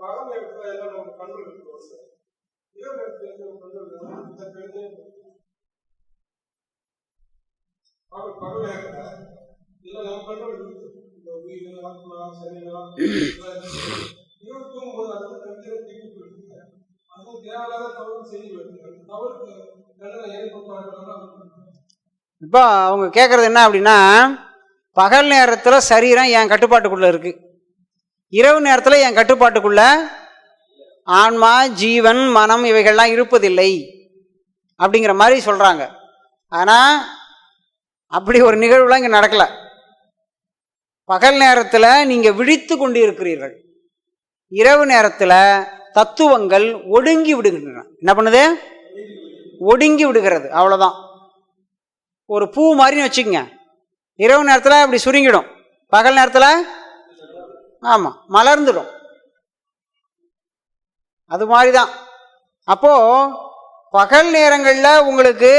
பகல் நேரத்துல எல்லாம் நம்ம கண்ட்ரோல் இருக்கிறோம் சார் இரவு நேரத்துல எந்த கண்ட்ரோல் இந்த கழுதை அவர் பகல் நேரத்துல இல்லை நம்ம கண்ட்ரோல் இருக்கு இந்த உயிர் ஆத்மா சரீரம் இரவு தூங்கும்போது அது வந்து கண்டிப்பாக தூக்கி போயிருக்கு அதுவும் தேவையில்லாத தவறு செய்தி வருது தவறுக்கு தண்டனை ஏற்பட்டாங்க இப்போ அவங்க கேட்குறது என்ன அப்படின்னா பகல் நேரத்தில் சரீரம் என் கட்டுப்பாட்டுக்குள்ளே இருக்குது இரவு நேரத்தில் என் கட்டுப்பாட்டுக்குள்ள ஆன்மா ஜீவன் மனம் இவைகள்லாம் இருப்பதில்லை அப்படிங்கிற மாதிரி சொல்கிறாங்க ஆனால் அப்படி ஒரு நிகழ்வுலாம் இங்கே நடக்கலை. பகல் நேரத்தில் நீங்கள் விழித்து கொண்டு இருக்கிறீர்கள் இரவு நேரத்தில் தத்துவங்கள் ஒடுங்கி விடுகின்றன. என்ன பண்ணுது? ஒடுங்கி விடுகிறது. அவ்வளோதான் ஒரு பூ மாதிரின்னு வச்சுக்கோங்க. இரவு நேரத்தில் அப்படி சுருங்கிடும். பகல் நேரத்தில் ஆமாம் மலர்ந்துடும். அது மாதிரி தான் அப்போது பகல் நேரங்களில் உங்களுக்கு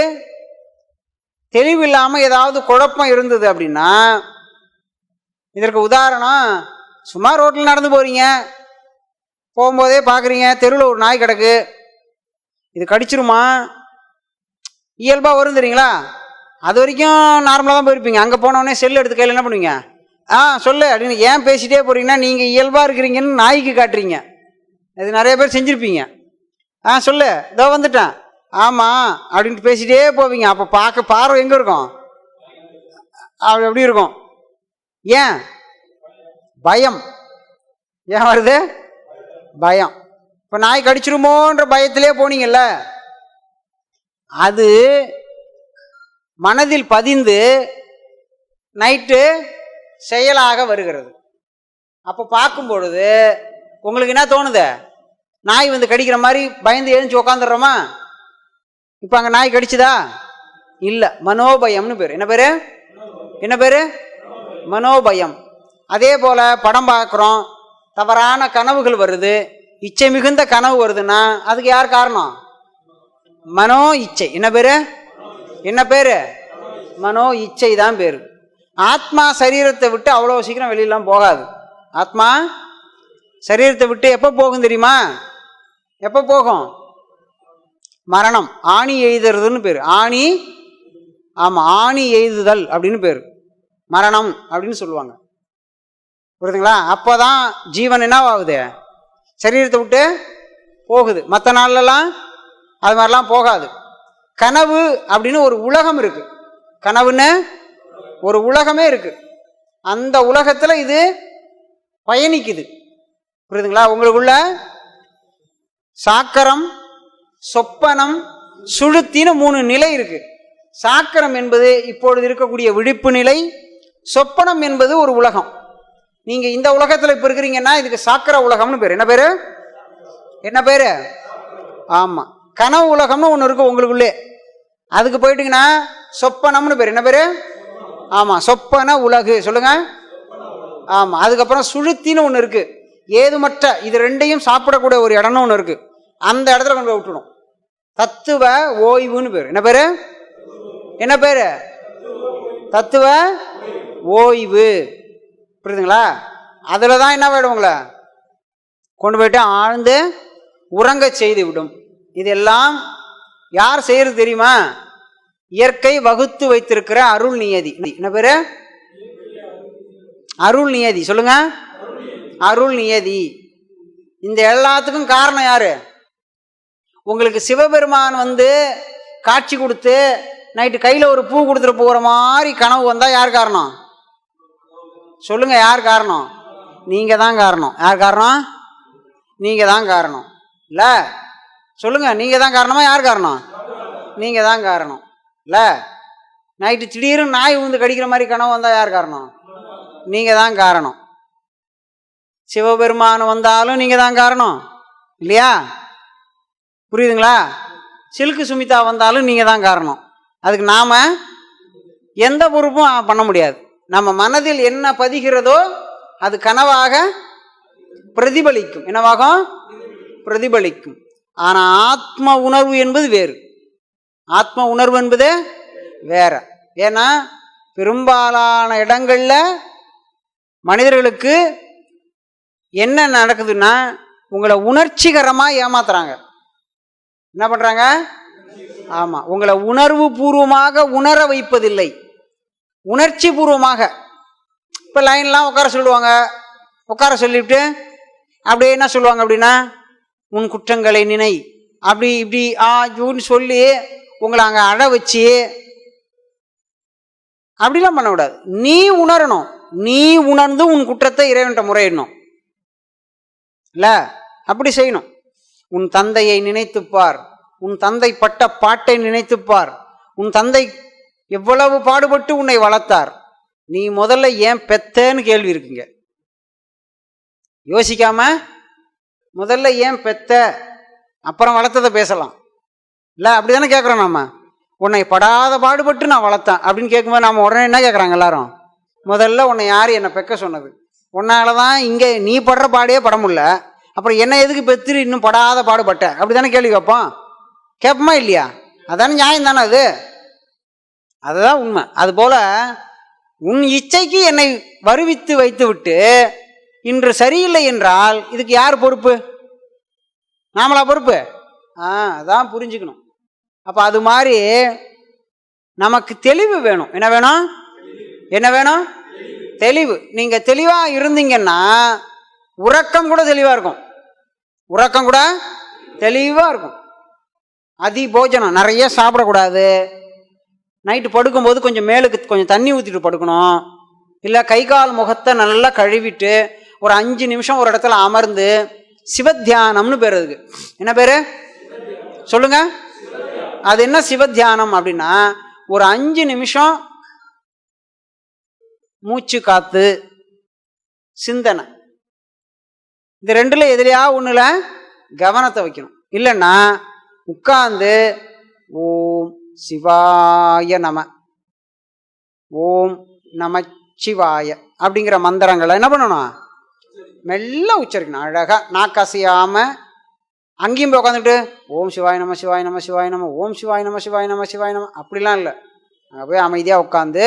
தெளிவில்லாமல் ஏதாவது குழப்பம் இருந்தது அப்படின்னா இதற்கு உதாரணம் சும்மா ரோட்டில் நடந்து போகிறீங்க போகும்போதே பார்க்குறீங்க தெருவில் ஒரு நாய் கிடக்கு. இது கடிச்சிருமா? இயல்பாக வரும் தெரியுங்களா? அது வரைக்கும் நார்மலாக தான் போயிருப்பீங்க. அங்கே போனோடனே செல் எடுத்து கையில் என்ன பண்ணுவீங்க? ஆ சொல்லு. அப்படின்னு ஏன் பேசிட்டே போறீங்கன்னா நீங்கள் இயல்பாக இருக்கிறீங்கன்னு நாய்க்கு காட்டுறீங்க. இது நிறைய பேர் செஞ்சுருப்பீங்க. ஆ சொல்லு. இதோ வந்துட்டேன். ஆமாம் அப்படின்ட்டு பேசிட்டே போவீங்க. அப்போ பார்க்க பார்வை எங்கே இருக்கும்? அப்படி எப்படி இருக்கும்? ஏன்? பயம். ஏன் வருது? பயம். இப்போ நாய் கடிச்சிருமோன்ற பயத்திலே போனீங்கல்ல? அது மனதில் பதிந்து நைட்டு செயலாக வருகிறது. அப்போ பார்க்கும் பொழுது உங்களுக்கு என்ன தோணுது? நாய் வந்து கடிக்கிற மாதிரி பயந்து எழுந்து உக்காந்துடுறோமா? இப்போ அங்கே நாய் கடிச்சுதா? இல்லை. மனோபயம்னு பேர். என்ன பேர்? என்ன பேர்? மனோபயம். அதே போல் படம் பார்க்குறோம். தவறான கனவுகள் வருது. இச்சை மிகுந்த கனவு வருதுன்னா அதுக்கு யார் காரணம்? மனோ இச்சை. என்ன பேர்? என்ன பேர்? மனோ இச்சை தான் பேர். ஆத்மா சரீரத்தை விட்டு அவ்வளோ சீக்கிரம் வெளியெல்லாம் போகாது. ஆத்மா சரீரத்தை விட்டு எப்போ போகும் தெரியுமா? எப்போ போகும்? மரணம். ஆணி எய்துறதுன்னு பேர். ஆணி ஆமாம் ஆணி எய்துதல் அப்படின்னு பேர். மரணம் அப்படின்னு சொல்லுவாங்க. புரியுதுங்களா? அப்போ தான் ஜீவன் என்னவாகுது சரீரத்தை விட்டு போகுது. மற்ற நாள்லலாம் அது மாதிரிலாம் போகாது. கனவு அப்படின்னு ஒரு உலகம் இருக்குது கனவுன்னு ஒரு உலகமே இருக்குது அந்த உலகத்தில் இது பயணிக்குது. புரியுதுங்களா? உங்களுக்குள்ள சாக்கரம் சொப்பனம் சுழுத்தின்னு மூணு நிலை இருக்குது சாக்கரம் என்பது இப்பொழுது இருக்கக்கூடிய விழிப்பு நிலை சொப்பனம் என்பது ஒரு உலகம். நீங்கள் இந்த உலகத்தில் இப்போ இருக்கிறீங்கன்னா இதுக்கு சாக்கர உலகம்னு பேர். என்ன பேர்? என்ன பேர்? ஆமாம் கனவு உலகம்னு ஒன்று இருக்குது உங்களுக்குள்ளே. அதுக்கு போயிட்டீங்கன்னா சொப்பனம்னு பேர். என்ன பேர்? ஆமாம் சொப்பன உலகு. சொல்லுங்க. ஆமாம் அதுக்கப்புறம் சுழுத்தின்னு ஒன்று இருக்குது ஏதுமற்ற இது ரெண்டையும் சாப்பிடக்கூடிய ஒரு இடம்னு ஒன்று இருக்குது அந்த இடத்துல கொண்டு போய் விட்டுடும் தத்துவ ஓய்வுன்னு பேர். என்ன பேர்? என்ன பேர்? தத்துவ ஓய்வு. புரியுதுங்களா? அதில் தான் என்ன வேணும் உங்களை? கொண்டு போயிட்டு ஆழ்ந்து உறங்க செய்து விடும். இதெல்லாம் யார் செய்கிறது தெரியுமா? இயற்கை வகுத்து வைத்திருக்கிற அருள் நியதி. என்ன பேரு? அருள் நியதி. சொல்லுங்க. அருள் நியதி. இந்த எல்லாத்துக்கும் காரணம் யாரு? உங்களுக்கு சிவபெருமான் வந்து காட்சி கொடுத்து நைட்டு கையில் ஒரு பூ கொடுத்துட்டு போகிற மாதிரி கனவு வந்தால் யார் காரணம்? சொல்லுங்க யார் காரணம்? நீங்க தான் காரணம். யார் காரணம்? நீங்க தான் காரணம். இல்ல? சொல்லுங்க நீங்க தான் காரணமா யார் காரணம்? நீங்க தான் காரணம். இல்லை நைட்டு திடீர்னு நாய் வந்து கடிக்கிற மாதிரி கனவு வந்தால் யார் காரணம்? நீங்கள் தான் காரணம். சிவபெருமான் வந்தாலும் நீங்கள் தான் காரணம். இல்லையா? புரியுதுங்களா? சில்கு சுமிதா வந்தாலும் நீங்கள் தான் காரணம். அதுக்கு நாம் எந்த பொறுப்பும் பண்ண முடியாது. நம்ம மனதில் என்ன பதிகிறதோ அது கனவாக பிரதிபலிக்கும். என்னவாகும்? பிரதிபலிக்கும். ஆனால் ஆத்ம உணர்வு என்பது வேறு. ஆத்ம உணர்வு என்பது வேற. ஏன்னா பெரும்பாலான இடங்களில் மனிதர்களுக்கு என்ன நடக்குதுன்னா உங்களை உணர்ச்சிகரமாக ஏமாத்துறாங்க. என்ன பண்ணுறாங்க ஆமாம் உங்களை உணர்வு பூர்வமாக உணர வைப்பதில்லை. உணர்ச்சி பூர்வமாக. இப்போ லைன்லாம் உட்கார சொல்லுவாங்க. உட்கார சொல்லிவிட்டு அப்படியே என்ன சொல்லுவாங்க அப்படின்னா உன் குற்றங்களை நினை. அப்படி இப்படி ஆ ஜூன்னு சொல்லி உங்களை அங்கே அழ வச்சு அப்படிலாம் பண்ணக்கூடாது. நீ உணரணும். நீ உணர்ந்து உன் குற்றத்தை இறைவன்ட்ட முறையிடணும். இல்லை? அப்படி செய்யணும். உன் தந்தையை நினைத்துப்பார். உன் தந்தை பட்ட பாட்டை நினைத்துப்பார். உன் தந்தை எவ்வளவு பாடுபட்டு உன்னை வளர்த்தார். நீ முதல்ல ஏன் பெத்தேன்னு கேள்வி இருக்குங்க. யோசிக்காம முதல்ல ஏன் பெத்த? அப்புறம் வளர்த்ததை பேசலாம். இல்லை அப்படி தானே கேட்குறோம் நம்ம உன்னை படாத பாடுபட்டு நான் வளர்த்தேன். அப்படின்னு கேட்கும்போது நம்ம உடனே என்ன கேட்குறாங்க எல்லாரும்? முதல்ல உன்னை யார் என்னை பெக்க சொன்னது? உன்னால தான் இங்கே நீ படுற பாடே பட முடில அப்புறம் என்ன எதுக்கு பெத்திரு இன்னும் படாத பாடுபட்ட? அப்படி தானே கேள்வி கேட்போம். கேட்போமா இல்லையா? அதானே நியாயம் தானே அது? அதுதான் உண்மை. அதுபோல் உன் இச்சைக்கு என்னை வருவித்து வைத்து விட்டு இன்று சரியில்லை என்றால் இதுக்கு யார் பொறுப்பு? நாமளா பொறுப்பு? ஆ அதான் புரிஞ்சுக்கணும். அப்போ அது மாதிரி நமக்கு தெளிவு வேணும். என்ன வேணும்? என்ன வேணும்? தெளிவு. நீங்கள் தெளிவாக இருந்தீங்கன்னா உறக்கம் கூட தெளிவாக இருக்கும். உறக்கம் கூட தெளிவாக இருக்கும். அதி போஜனம் நிறைய சாப்பிடக்கூடாது. நைட்டு படுக்கும்போது கொஞ்சம் மேலுக்கு கொஞ்சம் தண்ணி ஊற்றிட்டு படுக்கணும். இல்லை கை கால் முகத்தை நல்லா கழுவிட்டு ஒரு அஞ்சு நிமிஷம் ஒரு இடத்துல அமர்ந்து சிவத்தியானம்னு பேர் அதுக்கு. என்ன பேர்? சொல்லுங்கள் அது என்ன சிவத்தியானம் அப்படின்னா ஒரு அஞ்சு நிமிஷம் மூச்சு காத்து சிந்தனை. இந்த ரெண்டுல எதுலையா ஒண்ணுல? கவனத்தை வைக்கணும். இல்லைன்னா உட்கார்ந்து ஓம் சிவாய நம ஓம் நமச்சிவாய அப்படிங்கிற மந்திரங்களை என்ன பண்ணணும்? மெல்ல உச்சரிக்கணும். அழகா நாக்கசையாம அங்கேயும் போய் உட்காந்துட்டு ஓம் சிவாய் நம சிவாய் நம சிவாய் நம ஓம் சிவாய் நம சிவாய் நம சிவாய் நம அப்படிலாம் இல்லை. அங்கே போய் அமைதியாக உட்காந்து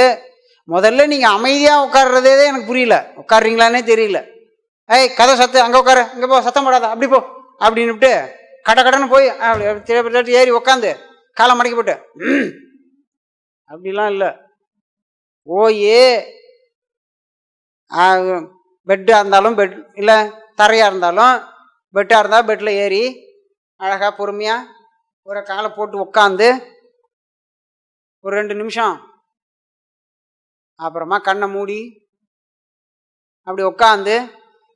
முதல்ல நீங்கள் அமைதியாக உட்காடுறதே எனக்கு புரியல. உட்காடுறீங்களானே தெரியல. ஏய் கதை சத்து அங்கே உட்காரு இங்கே போ சத்தம் போடாத அப்படி போ அப்படின்னுட்டு கட கடன்னு போய் அப்படி ஏறி உட்காந்து காலை மடக்கி போட்டு அப்படிலாம் இல்லை. ஓயே பெட்டாக இருந்தாலும் பெட் இல்லை தரையாக இருந்தாலும் பெட்டாக இருந்தால் பெட்டில் ஏறி அழகாக பொறுமையாக ஒரு காலை போட்டு உட்காந்து ஒரு ரெண்டு நிமிஷம் அப்புறமா கண்ணை மூடி அப்படி உட்காந்து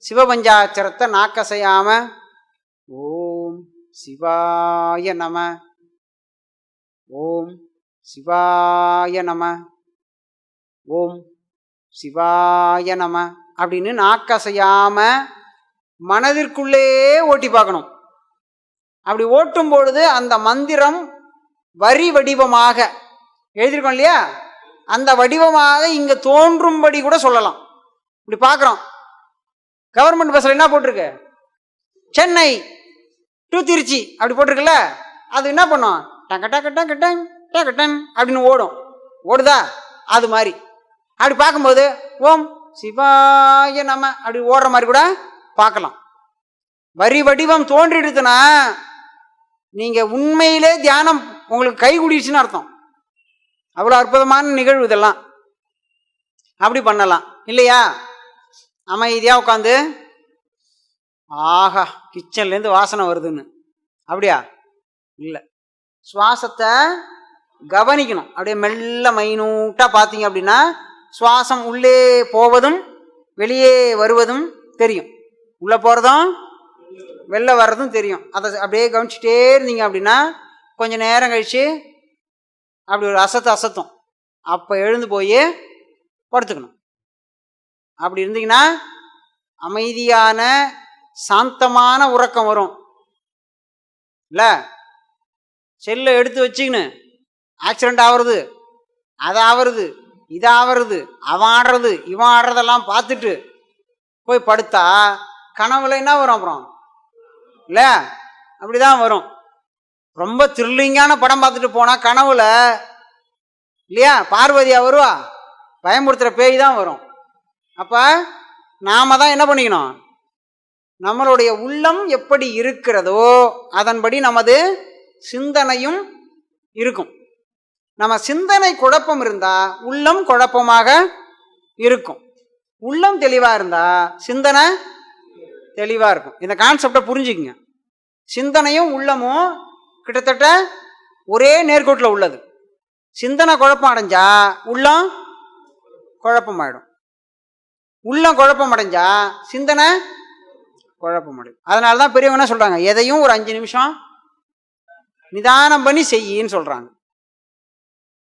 சிவபஞ்சாட்சரத்தை செய்யாமல் ஓம் சிவாய நம ஓம் சிவாய நம ஓம் சிவாய நம அப்படின்னு நாக்கசையாம மனதிற்குள்ளேயே ஓட்டி பார்க்கணும். அப்படி ஓட்டும் பொழுது அந்த மந்திரம் வரி வடிவமாக எழுதியிருக்கோம் இல்லையா? அந்த வடிவமாக இங்கே தோன்றும்படி கூட சொல்லலாம். இப்படி பார்க்குறோம். கவர்மெண்ட் பஸ்ஸில் என்ன போட்டிருக்கு? சென்னை டு திருச்சி அப்படி போட்டிருக்குல்ல? அது என்ன பண்ணும்? டக்க டக்க டக்க டன் டக்க டன் அப்படின்னு ஓடும். ஓடுதா? அது மாதிரி. அப்படி பார்க்கும்போது ஓம் சிவாய நம்ம அப்படி ஓடுற மாதிரி கூட பார்க்கலாம். வரி வடிவம் தோன்றிடுதுன்னா நீங்கள் உண்மையிலே தியானம் உங்களுக்கு கை குடிச்சுன்னு அர்த்தம். அவ்வளோ அற்புதமான நிகழ்வு இதெல்லாம். அப்படி பண்ணலாம். இல்லையா? அமைதியாக உட்காந்து ஆஹா கிச்சன்லேருந்து வாசனை வருதுன்னு. அப்படியா? இல்லை. சுவாசத்தை கவனிக்கணும். அப்படியே மெல்ல மைனூட்டாக பார்த்தீங்க அப்படின்னா சுவாசம் உள்ளே போவதும் வெளியே வருவதும் தெரியும். உள்ளே போகிறதும் வெளில வர்றதும் தெரியும். அதை அப்படியே கவனிச்சிட்டே இருந்தீங்க அப்படின்னா கொஞ்சம் நேரம் கழித்து அப்படி ஒரு அசத்து அசத்தும். அப்போ எழுந்து போய் படுத்துக்கணும். அப்படி இருந்தீங்கன்னா அமைதியான சாந்தமான உறக்கம் வரும். இல்லை? செல்லை எடுத்து வச்சுக்கின்னு ஆக்சிடெண்ட் ஆகிறது அது ஆவறது இது ஆவறது அவன் ஆடுறது இவன் ஆடுறதெல்லாம் பார்த்துட்டு போய் படுத்தா கனவுல என்ன வரும் அப்புறம். இல்லை? அப்படிதான் வரும். ரொம்ப த்ரில்லிங்கான படம் பார்த்துட்டு போனால் கனவுல இல்லையா? பார்வதியா வருவா? பயமுறுத்துகிற பேய் தான் வரும். அப்போ நாம தான் என்ன பண்ணிக்கணும்? நம்மளுடைய உள்ளம் எப்படி இருக்கிறதோ அதன்படி நமது சிந்தனையும் இருக்கும். நம்ம சிந்தனை குழப்பம் இருந்தா உள்ளம் குழப்பமாக இருக்கும். உள்ளம் தெளிவா இருந்தா சிந்தனை தெளிவாக இருக்கும். இந்த கான்செப்டை புரிஞ்சுக்குங்க. சிந்தனையும் உள்ளமும் கிட்டத்தட்ட ஒரே நேர்கோட்டில் உள்ளது. சிந்தனை குழப்பம் அடைஞ்சா உள்ளம் குழப்பமாயிடும். உள்ளம் குழப்பம் அடைஞ்சா சிந்தனை குழப்பம் அடையும் அதனால தான் பெரியவங்க என்ன எதையும் ஒரு அஞ்சு நிமிஷம் நிதானம் பண்ணி செய்யின்னு சொல்கிறாங்க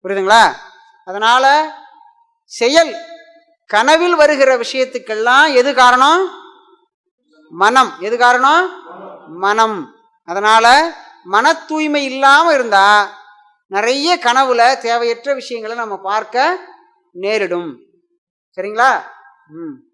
புரியுதுங்களா? அதனால் செயல் கனவில் வருகிற விஷயத்துக்கெல்லாம் எது காரணம்? மனம். எது காரணம்? மனம். அதனால மன தூய்மை இல்லாமல் இருந்தா நிறைய கனவுல தேவையற்ற விஷயங்களை நம்ம பார்க்க நேரிடும். சரிங்களா? ம்.